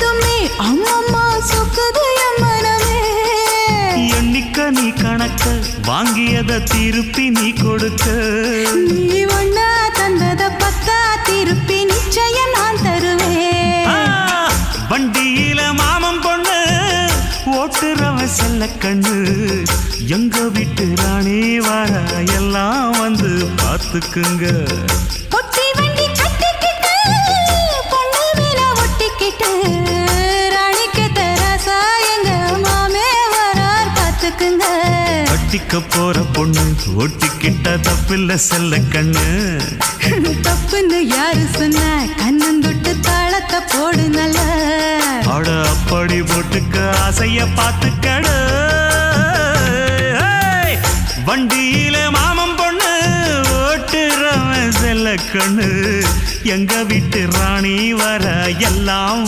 கேட்டதுமே அம்மம்மா சொக்குது என் மனமே. எண்ணிக்க நீ கணக்க வாங்கியத திருப்பி நீ கொடுக்க. நீ ஒண்ணா தந்தத பத்தா திருப்பி நிச்சயம் நான் தருவேன். வண்டியில மாமன் பொண்ணு ஓட்டுறவன் செல்ல கண்ணு. எங்க வீட்டு ராணி வர எல்லாம் வந்து பார்த்துக்குங்க. பொட்டி வண்டி கட்டிக்கிட்டு பொண்ணு மேல ஒட்டிக்கிட்டு. கட்டிக்க போற பொண்ணு ஒட்டிக்கிட்ட தப்பில்ல செல்ல கண்ணு. தப்புன்னு யாரு சொன்ன? கண்ணந்தொட்டு தாளத்தை போடு நல்ல. அட அப்படி போட்டுக்க ஆசைய பார்த்துக்கடு வண்டியில மாமன் பொண்ணு ஓட்டுறவன் செல்ல கண்ணு. எங்க வீட்டு ராணி வர எல்லாம்